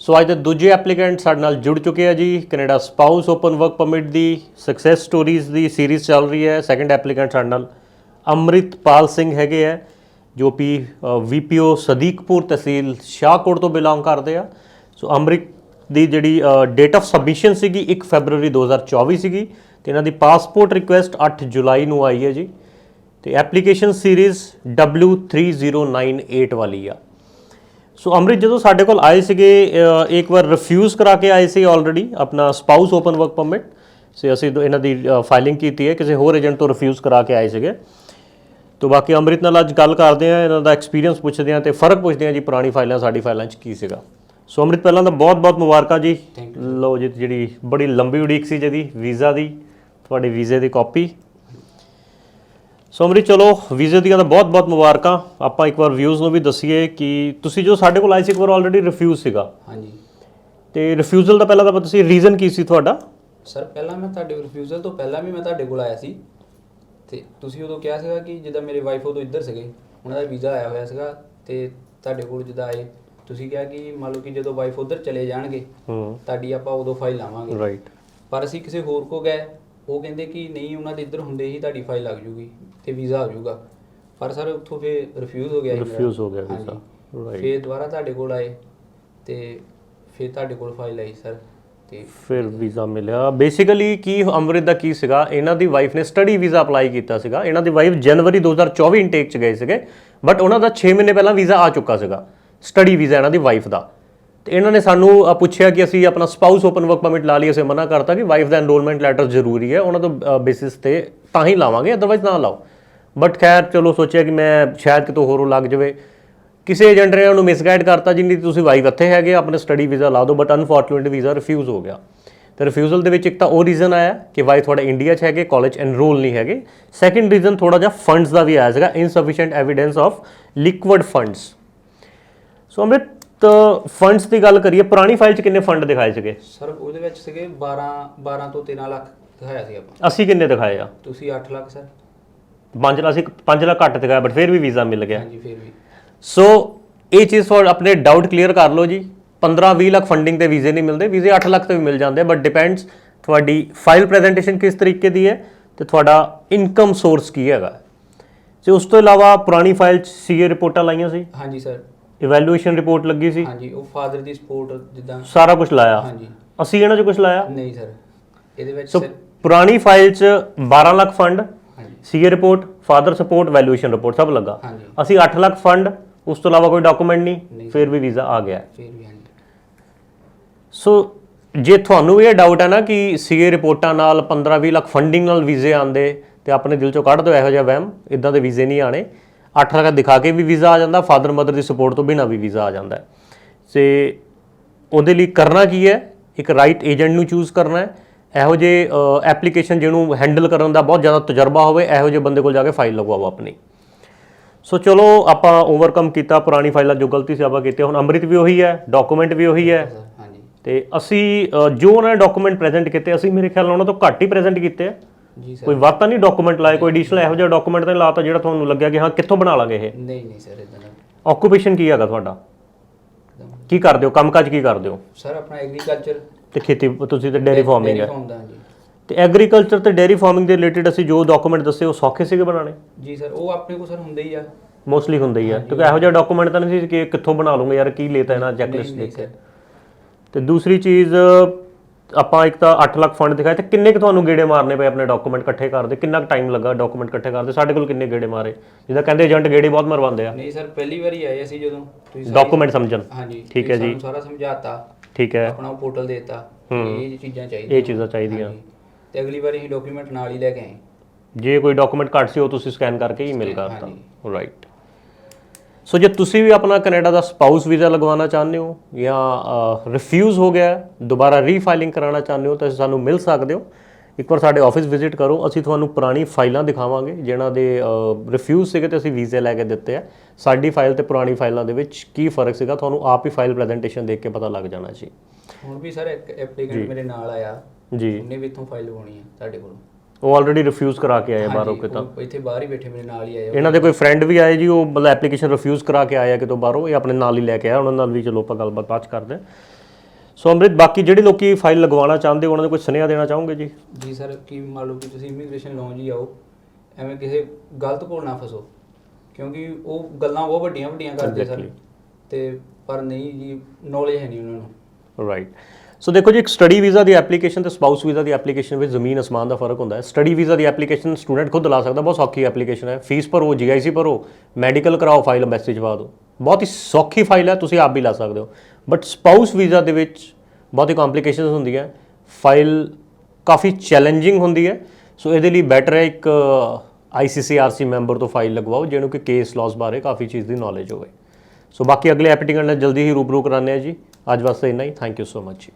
ਸੋ ਅੱਜ ਦੇ ਦੂਜੇ ਐਪਲੀਕੈਂਟ ਸਾਡੇ ਨਾਲ ਜੁੜ ਚੁੱਕੇ ਆ ਜੀ, Canada spouse open work permit ਦੀ ਸਕਸੈਸ ਸਟੋਰੀਜ਼ ਦੀ ਸੀਰੀਜ਼ ਚੱਲ ਰਹੀ ਹੈ ਸੈਕੰਡ ਐਪਲੀਕੈਂਟ ਸਾਡੇ ਨਾਲ ਅੰਮ੍ਰਿਤਪਾਲ ਸਿੰਘ ਹੈਗੇ ਆ, ਜੋ ਪੀ ਵੀਪੀਓ ਸਦੀਕਪੁਰ ਤਹਿਸੀਲ ਸ਼ਾਹਕੋਟ ਤੋਂ ਬਿਲੋਂਗ ਕਰਦੇ ਆ। ਸੋ ਅੰਮ੍ਰਿਤ ਦੀ ਜਿਹੜੀ ਡੇਟ ਆਫ ਸਬਮਿਸ਼ਨ ਸੀਗੀ 1 ਫੈਬਰੂਅਰੀ 2024 ਸੀਗੀ ਤੇ ਇਹਨਾਂ ਦੀ ਪਾਸਪੋਰਟ ਰਿਕੁਐਸਟ 8 ਜੁਲਾਈ ਨੂੰ ਆਈ ਹੈ ਜੀ। ਤੇ ਐਪਲੀਕੇਸ਼ਨ ਸੀਰੀਜ਼ W3098 ਵਾਲੀ ਆ। ਸੋ ਅੰਮ੍ਰਿਤ ਜਦੋਂ ਸਾਡੇ ਕੋਲ ਆਏ ਸੀਗੇ ਇੱਕ ਵਾਰ ਰਿਫਿਊਜ਼ ਕਰਾ ਕੇ ਆਏ ਸੀ ਆਲਰੇਡੀ ਆਪਣਾ ਸਪਾਊਸ ਓਪਨ ਵਰਕ ਪਰਮਿਟ ਸੇ ਅਸੀਂ ਇਹਨਾਂ ਦੀ ਫਾਈਲਿੰਗ ਕੀਤੀ ਹੈ ਕਿਸੇ ਹੋਰ ਏਜੰਟ ਤੋਂ ਰਿਫਿਊਜ਼ ਕਰਾ ਕੇ ਆਏ ਸੀਗੇ। ਤੋ ਬਾਕੀ ਅੰਮ੍ਰਿਤ ਨਾਲ ਅੱਜ ਗੱਲ ਕਰਦੇ ਆ ਇਹਨਾਂ ਦਾ ਐਕਸਪੀਰੀਅੰਸ ਪੁੱਛਦੇ ਆ ਤੇ ਫ਼ਰਕ ਪੁੱਛਦੇ ਆ ਜੀ ਪੁਰਾਣੀ ਫਾਈਲਾਂ ਸਾਡੀ ਫਾਈਲਾਂ 'ਚ ਕੀ ਸੀਗਾ। ਸੋ ਅੰਮ੍ਰਿਤ ਪਹਿਲਾਂ ਤਾਂ ਬਹੁਤ-ਬਹੁਤ ਮੁਬਾਰਕਾਂ ਜੀ। ਲਓ ਜੀ ਜਿਹੜੀ ਬੜੀ ਲੰਬੀ ਉਡੀਕ ਸੀ ਜਿਹਦੀ ਵੀਜ਼ਾ ਦੀ ਤੁਹਾਡੇ ਵੀਜ਼ੇ ਦੀ ਕਾਪੀ ਸੋ ਅੰਮ੍ਰਿਤ ਚਲੋ ਵੀਜ਼ੇ ਦੀਆਂ ਤਾਂ ਬਹੁਤ-ਬਹੁਤ ਮੁਬਾਰਕਾਂ। ਆਪਾਂ ਇੱਕ ਵਾਰ ਵਿਊਜ਼ ਨੂੰ ਵੀ ਦਸੀਏ ਕਿ ਤੁਸੀਂ ਜੋ ਸਾਡੇ ਕੋਲ ਆਏ ਸੀ ਇੱਕ ਵਾਰ ਆਲਰੇਡੀ ਰਿਫਿਊਜ਼ ਸੀਗਾ। ਹਾਂਜੀ। ਤੇ ਰਿਫਿਊਜ਼ਲ ਦਾ ਪਹਿਲਾਂ ਤਾਂ ਤੁਸੀਂ ਰੀਜ਼ਨ ਕੀ ਸੀ ਤੁਹਾਡਾ? ਸਰ ਪਹਿਲਾਂ ਮੈਂ ਤੁਹਾਡੇ ਰਿਫਿਊਜ਼ਲ ਤੋਂ ਪਹਿਲਾਂ ਵੀ ਮੈਂ ਤੁਹਾਡੇ ਕੋਲ ਆਇਆ ਸੀ। ਤੇ ਤੁਸੀਂ ਉਦੋਂ ਕਿਹਾ ਸੀਗਾ ਕਿ ਜਿੱਦਾਂ ਮੇਰੇ ਵਾਈਫ ਉਦੋਂ ਇੱਧਰ ਸੀਗੇ ਉਹਨਾਂ ਦਾ ਵੀਜ਼ਾ ਆਇਆ ਹੋਇਆ ਸੀਗਾ ਤੇ ਤੁਹਾਡੇ ਕੋਲ ਜਿੱਦਾਂ ਆਏ ਤੁਸੀਂ ਕਿਹਾ ਕਿ ਮੰਨ ਲਓ ਕਿ ਜਦੋਂ ਵਾਈਫ ਉਧਰ ਚਲੇ ਜਾਣਗੇ ਹੂੰ। ਤੁਹਾਡੀ ਆਪਾਂ ਉਦੋਂ ਫਾਈਲ ਲਾਵਾਂਗੇ। ਰਾਈਟ ਪਰ ਅਸੀਂ ਕਿਸੇ ਹੋਰ ਕੋ ਗਏ ਉਹ ਕਹਿੰਦੇ ਕਿ ਨਹੀਂ ਉਹਨਾਂ ਦੇ ਇੱਧਰ ਹੁੰਦੇ ਹੀ ਤੁਹਾਡੀ ਫਾਈਲ ਲੱਗ ਜੂਗੀ ਤੇ ਵੀਜ਼ਾ ਆ ਜਾਊਗਾ ਪਰ ਸਰ ਉੱਥੋਂ ਫੇਰ ਰਿਫਿਊਜ਼ ਹੋ ਗਿਆ ਮੇਰਾ। Refuse ਹੋ ਗਿਆ ਹਾਂਜੀ। right. ਫੇਰ ਦੁਬਾਰਾ ਤੁਹਾਡੇ ਕੋਲ ਆਏ ਤੇ ਫੇਰ ਤੁਹਾਡੇ ਕੋਲ ਫਾਈਲ ਆਈ ਸਰ ਤੇ ਫਿਰ ਵੀਜ਼ਾ ਮਿਲਿਆ। ਬੇਸਿਕਲੀ ਕੀ ਅੰਮ੍ਰਿਤ ਦਾ ਕੀ ਸੀਗਾ? ਇਹਨਾਂ ਦੀ ਵਾਈਫ ਨੇ ਸਟੱਡੀ ਵੀਜ਼ਾ ਅਪਲਾਈ ਕੀਤਾ ਸੀਗਾ। ਇਹਨਾਂ ਦੀ ਵਾਈਫ ਜਨਵਰੀ 2024 ਇਨਟੇਕ ਚ ਗਏ ਸੀਗੇ ਬਟ ਉਹਨਾਂ ਦਾ 6 ਮਹੀਨੇ ਪਹਿਲਾਂ ਵੀਜ਼ਾ ਆ ਚੁੱਕਾ ਸੀਗਾ। ਸਟੱਡੀ ਵੀਜ਼ਾ ਇਹਨਾਂ ਦੀ ਵਾਈਫ ਦਾ। ਤੇ ਇਹਨਾਂ ਨੇ ਸਾਨੂੰ ਪੁੱਛਿਆ ਕਿ ਅਸੀਂ ਆਪਣਾ ਸਪਾਊਸ ਓਪਨ ਵਰਕ ਪਰਮਿਟ ਲਾ ਲਈ, ਅਸੀਂ ਮਨਾ ਕਰਤਾ ਕਿ ਵਾਈਫ ਦਾ ਐਨਰੋਲਮੈਂਟ ਲੈਟਰ ਜ਼ਰੂਰੀ ਹੈ, ਉਹਨਾਂ ਤੋਂ ਬੇਸਿਸ ਤੇ ਤਾਂ ਹੀ ਲਾਵਾਂਗੇ ਅਦਰਵਾਈਜ਼ ਨਾ ਲਾਓ। ਬਟ ਖੈਰ, ਚਲੋ ਸੋਚਿਆ ਕਿ ਮੈਂ ਸ਼ਾਇਦ ਕਿਤੋਂ ਹੋਰੋਂ ਲੱਗ ਜਾਵੇ। ਕਿਸੇ ਏਜੰਟ ਨੇ ਉਹਨੂੰ ਮਿਸਗਾਈਡ ਕਰਤਾ, ਜਿੰਨੀ ਤੁਸੀਂ ਵਾਈਫ ਇੱਥੇ ਹੈਗੇ, ਆਪਣੇ ਸਟੱਡੀ ਵੀਜ਼ਾ ਲਾ ਦਿਓ ਬਟ ਅਨਫੋਰਚੂਨੇਟ ਵੀਜ਼ਾ ਰਿਫਿਊਜ਼ ਹੋ ਗਿਆ। ਤੇ ਰਿਫਿਊਜ਼ਲ ਦੇ ਵਿੱਚ ਇੱਕ ਤਾਂ ਉਹ ਰੀਜ਼ਨ ਆਇਆ ਕਿ ਵਾਈਫ ਤੁਹਾਡੇ ਇੰਡੀਆ 'ਚ ਹੈਗੇ ਕਾਲਜ ਐਨਰੋਲ ਨਹੀਂ ਹੈਗੇ। ਸੈਕੰਡ ਰੀਜ਼ਨ ਥੋੜਾ ਜਿਹਾ ਫੰਡਸ ਦਾ ਵੀ ਆਇਆ ਸੀਗਾ insufficient evidence of liquid funds so Amrit funds ਦੀ ਗੱਲ ਕਰੀਏ ਪੁਰਾਣੀ ਫਾਈਲ 'ਚ ਕਿੰਨੇ ਫੰਡ ਦਿਖਾਏ ਸੀਗੇ? ਸਰ ਉਹਦੇ ਵਿੱਚ ਸੀਗੇ 12 12 ਤੋਂ 13 ਲੱਖ ਦਿਖਾਇਆ ਸੀ ਆਪਾਂ। ਅਸੀਂ ਕਿੰਨੇ ਦਿਖਾਏ ਆ? ਤੁਸੀਂ 8 ਲੱਖ ਸਰ। 5 ਲੱਖ ਅਸੀਂ 5 ਲੱਖ ਘੱਟ ਦਿਖਾਇਆ ਬਟ ਫਿਰ ਵੀ ਵੀਜ਼ਾ ਮਿਲ ਗਿਆ। ਹਾਂਜੀ ਫੇਰ ਵੀ। ਸੋ ਇਹ ਚੀਜ਼ ਫॉर ਆਪਣੇ ਡਾਊਟ ਕਲੀਅਰ ਕਰ ਲਓ ਜੀ। 15-20 ਲੱਖ ਫੰਡਿੰਗ ਤੇ ਵੀਜ਼ੇ ਨਹੀਂ ਮਿਲਦੇ। ਵੀਜ਼ੇ 8 ਲੱਖ ਤੇ ਵੀ ਮਿਲ ਜਾਂਦੇ ਬਟ ਡਿਪੈਂਡਸ ਤੁਹਾਡੀ ਫਾਈਲ ਪ੍ਰੈਜੈਂਟੇਸ਼ਨ ਕਿਸ ਤਰੀਕੇ ਦੀ ਹੈ ਤੇ ਤੁਹਾਡਾ ਇਨਕਮ ਸੋਰਸ ਕੀ ਹੈਗਾ। ਤੇ ਉਸ ਤੋਂ ਇਲਾਵਾ ਪੁਰਾਣੀ ਫਾਈਲ 'ਚ ਸੀਏ ਰਿਪੋਰਟਾਂ ਲਾਈਆਂ ਸੀ। ਹਾਂਜੀ ਸਰ। ਇਵੈਲੂਏਸ਼ਨ ਰਿਪੋਰਟ ਲੱਗੀ ਸੀ? ਹਾਂਜੀ ਉਹ ਫਾਦਰ ਦੀ ਸਪੋਰਟ ਜਿੱਦਾਂ ਸਾਰਾ ਕੁਝ ਲਾਇਆ? ਹਾਂਜੀ। ਅਸੀਂ ਇਹਨਾਂ 'ਚ ਕੁਝ ਲਾਇਆ? ਨਹੀਂ ਸਰ ਇਹਦੇ ਵਿੱਚ ਸੋ ਸਰ ਪੁਰਾਣੀ ਫਾਈਲ 'ਚ 12 ਲੱਖ ਫੰਡ ਹਾਂਜੀ। CA report father support valuation report ਸਭ ਲੱਗਾ। ਹਾਂਜੀ। ਅਸੀਂ 8 ਲੱਖ ਫੰਡ ਉਸ ਤੋਂ ਇਲਾਵਾ ਕੋਈ ਡਾਕੂਮੈਂਟ ਨਹੀਂ ਨਹੀਂ। ਫਿਰ ਵੀ ਵੀਜ਼ਾ ਆ ਗਿਆ। ਫੇਰ ਵੀ ਹਾਂਜੀ। ਸੋ ਜੇ ਤੁਹਾਨੂੰ ਇਹ ਡਾਊਟ ਹੈ ਨਾ ਕਿ ਸੀਏ ਰਿਪੋਰਟਾਂ ਨਾਲ 15-20 ਲੱਖ ਫੰਡਿੰਗ ਨਾਲ ਵੀਜ਼ੇ ਆਂਦੇ ਤੇ ਆਪਣੇ ਦਿਲ ਚੋਂ ਕੱਢ ਦਿਓ ਇਹੋ ਜਿਹਾ ਵਹਿਮ ਇਦਾਂ ਦੇ ਵੀਜ਼ੇ ਨਹੀਂ ਆਣੇ 8 ਲੱਖ ਦਿਖਾ ਕੇ ਵੀ ਵੀਜ਼ਾ ਆ ਜਾਂਦਾ ਫਾਦਰ ਮਦਰ ਦੀ ਸਪੋਰਟ ਤੋਂ ਬਿਨਾਂ ਵੀ ਵੀਜ਼ਾ ਆ ਜਾਂਦਾ। ਤੇ ਉਹਦੇ ਲਈ ਕਰਨਾ ਕੀ ਹੈ? ਇੱਕ ਰਾਈਟ ਏਜੰਟ ਨੂੰ ਚੂਜ਼ ਕਰਨਾ ਹੈ। ਇਹੋ ਜਿਹੇ ਐਪਲੀਕੇਸ਼ਨ ਜਿਹਨੂੰ ਹੈਂਡਲ ਕਰਨ ਦਾ ਬਹੁਤ ਜ਼ਿਆਦਾ ਤਜਰਬਾ ਹੋਵੇ ਇਹੋ ਜਿਹੇ ਬੰਦੇ ਕੋਲ ਜਾ ਕੇ ਫਾਈਲ ਲਗਵਾਓ ਆਪਣੀ। ਸੋ ਚਲੋ ਆਪਾਂ ਓਵਰਕਮ ਕੀਤਾ ਪੁਰਾਣੀ ਫਾਈਲਾਂ ਜੋ ਗਲਤੀ ਸੀ ਆਪਾਂ ਕੀਤੇ ਹੁਣ ਅੰਮ੍ਰਿਤ ਵੀ ਉਹੀ ਹੈ ਡਾਕੂਮੈਂਟ ਵੀ ਉਹੀ ਹੈ। ਹਾਂਜੀ। ਤੇ ਅਸੀਂ ਜੋ ਉਹਨਾਂ ਨੇ ਡਾਕੂਮੈਂਟ ਪ੍ਰੈਜ਼ੈਂਟ ਕੀਤੇ ਅਸੀਂ ਮੇਰੇ ਖਿਆਲ ਨਾਲ ਉਹਨਾਂ ਤੋਂ ਘੱਟ ਹੀ ਪ੍ਰੈਜ਼ੈਂਟ ਕੀਤੇ ਆ। ਜੀ ਸਰ। ਕੋਈ ਤਾਂ ਨਹੀਂ ਡਾਕੂਮੈਂਟ ਲਾਏ? ਕੋਈ ਐਡੀਸ਼ਨਲ ਇਹੋ ਜਿਹਾ ਡਾਕੂਮੈਂਟ ਤਾਂ ਨਹੀਂ ਲਾਤਾ ਜਿਹੜਾ ਤੁਹਾਨੂੰ ਲੱਗਿਆ ਕਿ ਹਾਂ ਕਿੱਥੋਂ ਬਣਾ ਲਾਂਗੇ ਇਹ? ਨਹੀਂ ਨਹੀਂ ਸਰ ਇਦਾਂ ਆਕੂਪੇਸ਼ਨ ਕੀ ਹੈਗਾ ਤੁਹਾਡਾ? ਕੀ ਕਰਦੇ ਹੋ? ਕੰਮਕਾਜ ਕੀ ਕਰਦੇ ਹੋ? ਸਰ ਆਪਣਾ ਐਗਰੀਕਲਚਰ ਤੇ ਖੇਤੀ ਤੁਸੀਂ ਤੇ ਡੇਅਰੀ ਫਾਰਮਿੰਗ ਹੈ। ਤੇ ਐਗਰੀਕਲਚਰ ਤੇ ਡੇਅਰੀ ਫਾਰਮਿੰਗ ਦੇ ਰਿਲੇਟਡ ਅਸੀਂ ਜੋ ਡਾਕੂਮੈਂਟ ਦੱਸੇ ਉਹ ਸੌਖੇ ਸੀਗੇ ਬਣਾਉਣੇ? ਜੀ ਸਰ ਉਹ ਆਪਣੇ ਕੋਲ ਸਰ ਹੁੰਦੇ ਹੀ ਆ। ਮੋਸਟਲੀ ਹੁੰਦੇ ਹੀ ਆ। ਕਿਉਂਕਿ ਇਹੋ ਜਿਹਾ ਡਾਕੂਮੈਂਟ ਤਾਂ ਨਹੀਂ ਸੀ ਕਿ ਕਿੱਥੋਂ ਬਣਾ ਲੂੰਗੇ ਯਾਰ ਕੀ ਲੇਤਾ ਇਹਨਾਂ ਚੈੱਕਲਿਸਟ ਦੇਖ ਕੇ। ਤੇ ਦੂਸਰੀ ਚੀਜ਼ ਆਪਾਂ ਇੱਕ ਤਾਂ 8 ਲੱਖ ਫੰਡ ਦਿਖਾਏ ਤੇ ਕਿੰਨੇ ਕੁ ਤੁਹਾਨੂੰ ਗੇੜੇ ਮਾਰਨੇ ਪਏ ਆਪਣੇ ਡਾਕੂਮੈਂਟ ਇਕੱਠੇ ਕਰਦੇ? ਕਿੰਨਾ ਕੁ ਟਾਈਮ ਲੱਗਾ ਡਾਕੂਮੈਂਟ ਇਕੱਠੇ ਕਰਦੇ? ਸਾਡੇ ਕੋਲ ਕਿੰਨੇ ਗੇੜੇ ਮਾਰੇ? ਜਿੱਦਾਂ ਕਹਿੰਦੇ ਏਜੰਟ ਗੇੜੇ ਬਹੁਤ ਮਰਵਾਉਂਦੇ ਆ। ਨਹੀਂ ਸਰ ਪਹਿਲੀ ਵਾਰੀ ਆਏ ਅਸੀਂ ਜਦੋਂ। ਤੁਸੀਂ ਸਾਰੀ- ਡਾਕੂਮੈਂਟ ਸਮਝਣ। ਹਾਂਜੀ ਠੀਕ ਹੈ ਤੁਸੀਂ ਜੀ। ਸਾਨੂੰ ਸਾਰਾ ਸਮਝਾਤਾ। ਠੀਕ ਹੈ। ਆਪਣਾ ਪੋਰਟਲ ਦੇਤਾ। ਹੂੰ। ਇਹ ਚੀਜ਼ਾਂ ਚਾਹੀਦੀਆਂ ਇਹ ਚੀਜ਼ਾਂ ਚਾਹੀਦੀਆਂ। ਹਾਂਜੀ। ਤੇ ਅਗਲੀ ਵਾਰੀ ਅਸੀਂ ਡਾਕੂਮੈਂਟ ਨਾਲ ਹੀ ਲੈ ਕੇ ਆਏ। ਜੇ ਕੋਈ ਡਾਕੂਮੈਂਟ ਘੱਟ ਸੀ ਉਹ ਤੁਸੀਂ ਸਕੈਨ ਕਰਕੇ ਈਮੇਲ ਕਰਤਾ। ਹਾਂਜੀ। ਰਾਈਟ ਸੋ ਜੇ ਤੁਸੀਂ ਵੀ ਆਪਣਾ ਕੈਨੇਡਾ ਦਾ ਸਪਾਊਸ ਵੀਜ਼ਾ ਲਗਵਾਉਣਾ ਚਾਹੁੰਦੇ ਹੋ ਜਾਂ ਰਿਫਿਊਜ਼ ਹੋ ਗਿਆ ਦੁਬਾਰਾ ਰੀਫਾਈਲਿੰਗ ਕਰਾਉਣਾ ਚਾਹੁੰਦੇ ਹੋ ਤਾਂ ਸਾਨੂੰ ਮਿਲ ਸਕਦੇ ਹੋ। ਇੱਕ ਵਾਰ ਸਾਡੇ ਆਫਿਸ ਵਿਜ਼ਿਟ ਕਰੋ ਅਸੀਂ ਤੁਹਾਨੂੰ ਪੁਰਾਣੀ ਫਾਈਲਾਂ ਦਿਖਾਵਾਂਗੇ ਜਿਨ੍ਹਾਂ ਦੇ ਰਿਫਿਊਜ਼ ਸੀਗੇ ਤੇ ਅਸੀਂ ਵੀਜ਼ੇ ਲੈ ਕੇ ਦਿੱਤੇ ਆ। ਸਾਡੀ ਫਾਈਲ ਤੇ ਪੁਰਾਣੀ ਫਾਈਲਾਂ ਦੇ ਵਿੱਚ ਕੀ ਫ਼ਰਕ ਸੀਗਾ ਤੁਹਾਨੂੰ ਆਪ ਹੀ ਫਾਈਲ ਪ੍ਰੈਜੈਂਟੇਸ਼ਨ ਦੇਖ ਕੇ ਪਤਾ ਲੱਗ ਜਾਣਾ ਜੀ। ਹੁਣ ਵੀ ਸਰ ਇੱਕ ਐਪਲੀਕੈਂਟ ਮੇਰੇ ਨਾਲ ਆਇਆ। ਜੀ। ਉਹਨੇ ਵੀ ਇੱਥੋਂ ਫਾਈਲ ਲਵਾਉਣੀ ਹੈ ਤੁਹਾਡੇ ਕੋਲ। ਉਹ ਆਲਰੇਡੀ ਰਿਫਿਊਜ਼ ਕਰਾ ਕੇ ਆਏ ਬਾਹਰੋਂ ਹਾਂਜੀ, ਕਿਤੋਂ। ਉਹ ਇੱਥੇ ਬਾਹਰ ਹੀ ਬੈਠੇ ਮੇਰੇ ਨਾਲ ਹੀ ਆਏ ਆ। ਇਹਨਾਂ ਦੇ ਕੋਈ ਫਰੈਂਡ ਵੀ ਆਏ ਜੀ ਉਹ ਮਤਲਬ ਐਪਲੀਕੇਸ਼ਨ ਰਿਫਿਊਜ਼ ਕਰਾ ਕੇ ਆਇਆ ਕਿਤੋਂ ਬਾਹਰੋਂ ਇਹ ਆਪਣੇ ਨਾਲ ਹੀ ਲੈ ਕੇ ਆਇਆ ਉਹਨਾਂ ਨਾਲ ਵੀ ਚਲੋ ਆਪਾਂ ਗੱਲਬਾਤ ਬਾਅਦ 'ਚ ਕਰਦੇ ਹਾਂ। ਸੋ ਅੰਮ੍ਰਿਤ ਬਾਕੀ ਜਿਹੜੇ ਲੋਕੀ ਫਾਈਲ ਲਗਵਾਉਣਾ ਚਾਹੁੰਦੇ ਉਹਨਾਂ ਨੂੰ ਕੋਈ ਸੁਨੇਹਾ ਦੇਣਾ ਚਾਹੋਗੇ ਜੀ? ਜੀ ਸਰ ਕੀ ਮੰਨ ਲਓ ਕਿ ਤੁਸੀਂ ਇਮੀਗ੍ਰੇਸ਼ਨ ਲਾਉਣ ਜੀ ਆਓ ਐਵੇਂ ਕਿਸੇ ਗਲਤ ਕੋਲ ਨਾ ਫਸੋ ਕਿਉਂਕਿ ਉਹ ਗੱਲਾਂ ਬਹੁਤ ਵੱਡੀਆਂ ਵੱਡੀਆਂ ਕਰਦੇ ਸਰ Exactly. ਤੇ ਪਰ ਨਹੀਂ ਜੀ ਨੌਲੇਜ ਹੈ ਨਹੀਂ ਉਹਨਾਂ ਨੂੰ। ਰਾਈਟ ਸੋ ਦੇਖੋ ਜੀ, ਇੱਕ ਸਟੱਡੀ ਵੀਜ਼ਾ ਦੀ ਐਪਲੀਕੇਸ਼ਨ ਤੇ ਸਪਾਊਸ ਵੀਜ਼ਾ ਦੀ ਐਪਲੀਕੇਸ਼ਨ ਵਿੱਚ ਜ਼ਮੀਨ, ਅਸਮਾਨ ਦਾ ਫ਼ਰਕ ਹੁੰਦਾ ਹੈ। ਸਟੱਡੀ ਵੀਜ਼ਾ ਦੀ ਐਪਲੀਕੇਸ਼ਨ ਸਟੂਡੈਂਟ ਖੁਦ ਲਾ ਸਕਦਾ, ਬਹੁਤ ਸੌਖੀ ਐਪਲੀਕੇਸ਼ਨ ਹੈ। ਫੀਸ ਭਰੋ ਜੀਆਈਸੀ ਭਰੋ ਮੈਡੀਕਲ ਕਰਾਓ ਫਾਈਲ ਮੈਸੇਜ ਪਾ ਦਿਓ। ਬਹੁਤ ਹੀ ਸੌਖੀ ਫਾਈਲ ਹੈ, ਤੁਸੀਂ ਆਪ ਵੀ ਲਾ ਸਕਦੇ ਹੋ। ਬਟ ਸਪਾਊਸ ਵੀਜ਼ਾ ਦੇ ਵਿੱਚ ਬਹੁਤ ਹੀ ਕੰਪਲਿਕੇਸ਼ਨਸ ਹੁੰਦੀਆਂ ਫਾਈਲ ਕਾਫੀ ਚੈਲੰਜਿੰਗ ਹੁੰਦੀ ਹੈ। ਸੋ ਇਹਦੇ ਲਈ ਬੈਟਰ ਹੈ ਇੱਕ ਆਈਸੀਸੀਆਰਸੀ ਮੈਂਬਰ ਤੋਂ ਫਾਈਲ ਲਗਵਾਓ, ਜਿਹਨੂੰ ਕਿ ਕੇਸ ਲਾਸ ਬਾਰੇ ਕਾਫੀ ਚੀਜ਼ ਦੀ ਨੌਲੇਜ ਹੋਵੇ। ਸੋ ਬਾਕੀ ਅਗਲੇ ਐਪੀਟਿੰਗ ਨਾਲ ਜਲਦੀ ਹੀ ਰੂਬਰੂ ਕਰਾਉਂਦੇ ਆ ਜੀ। ਅੱਜ ਵਾਸਤੇ ਇੰਨਾ ਹੀ। ਥੈਂਕ ਯੂ ਸੋ ਮਚ ਜੀ।